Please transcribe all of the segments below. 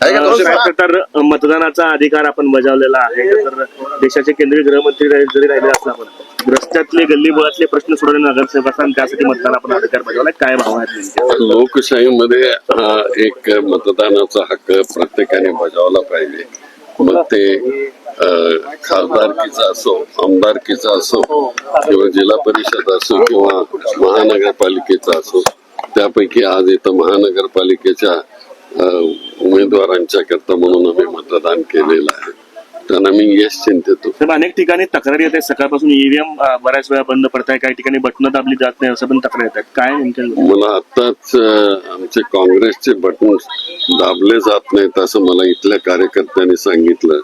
आहे तर मतदानाचा अधिकार आपण बजावलेला आहे. तर देशाचे केंद्रीय गृहमंत्री जरी राहिले असला पण रस्त्यातले गल्ली बोळातले प्रश्न सोडवणे नगरसेवक असतात आणि त्यासाठी मतदान आपण अधिकार बजावला काय भाव आहेत नेमके? लोकशाहीमध्ये हा एक मतदानाचा हक्क प्रत्येकाने बजावला पाहिजे. मग ते खासदारकीचा असो आमदारकीचा असो किंवा जिल्हा परिषद असो किंवा महानगरपालिकेचा असो त्यापैकी आज इथं महानगरपालिकेच्या उमेदवारांच्या करता म्हणून आम्ही मतदान केलेलं आहे. त्यांना मी यश चिंतितो. अनेक ठिकाणी तक्रारी येत आहेत. सकाळपासून ईव्हीएम बऱ्याच वेळा बंद पडत आहे. काही ठिकाणी बटणं दाबली जात नाही असं पण तक्रार येत आहेत. काय नेमकं मला आताच आमचे काँग्रेसचे बटन दाबले जात नाहीत असं मला इथल्या कार्यकर्त्यांनी सांगितलं.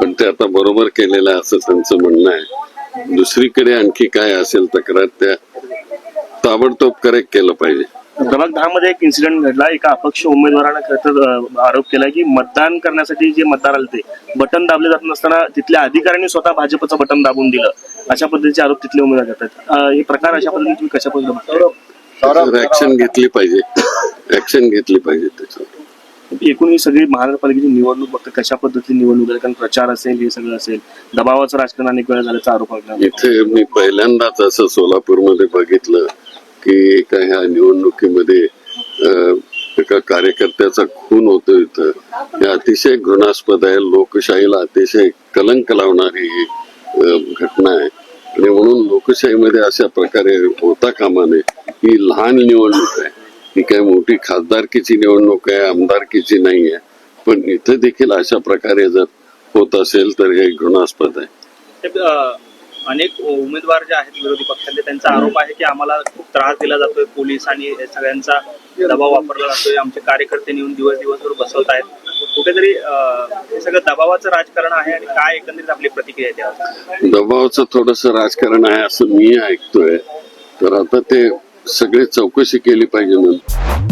पण ते आता बरोबर केलेलं आहे असं त्यांचं म्हणणं आहे. दुसरीकडे आणखी काय असेल तक्रार त्या ताबडतोब करेक्ट केलं पाहिजे. प्रभाग दहा मध्ये एक इन्सिडेंट घडला. एका अपक्ष उमेदवारानं खरं तर आरोप केला की मतदान करण्यासाठी जे मतदार आले ते बटन दाबले जात नसताना तिथल्या अधिकाऱ्यांनी स्वतः भाजपचं बटन दाबून दिलं. अशा पद्धतीचे आरोप तिथले उमेदवार करतात. हे प्रकार अशा पद्धतीने तुम्ही कशा पद्धतीने? ऍक्शन घेतली पाहिजे. ऍक्शन घेतली पाहिजे त्याच्यावर. एकूण ही सगळी महानगरपालिकेची निवडणूक बघता कशा पद्धतीने निवडणूक आहे कारण प्रचार असेल हे सगळं असेल दबावाचं राजकारण अनेक वेळा झाल्याचा आरोप आहे इथे मी पहिल्यांदाच असं सोलापूरमध्ये बघितलं. की एका ह्या निवडणुकीमध्ये एका कार्यकर्त्याचा खून होतो इथं. हे अतिशय घृणास्पद आहे. लोकशाहीला अतिशय कलंक लावणारी ही, घटना आहे. आणि म्हणून लोकशाहीमध्ये अशा प्रकारे होता कामा नये. ही लहान निवडणूक आहे. ही काही मोठी खासदारकीची निवडणूक आहे आमदारकीची नाही आहे. पण इथे देखील अशा प्रकारे जर होत असेल तर हे घृणास्पद आहे. अनेक उमेदवार जे आहेत विरोधी पक्षातले त्यांचा आरोप आहे की आम्हाला खूप त्रास दिला जातोय पोलीस आणि सगळ्यांचा दबाव वापरला जातोय. आमचे कार्यकर्ते नेऊन दिवस दिवसभर बसवत आहेत. कुठेतरी हे सगळं दबावाचं राजकारण आहे आणि काय एकंदरीत आपली प्रतिक्रिया आहे दबावाचं थोडस राजकारण आहे असं मी ऐकतोय. तर आता ते सगळे चौकशी केली पाहिजे म्हणून.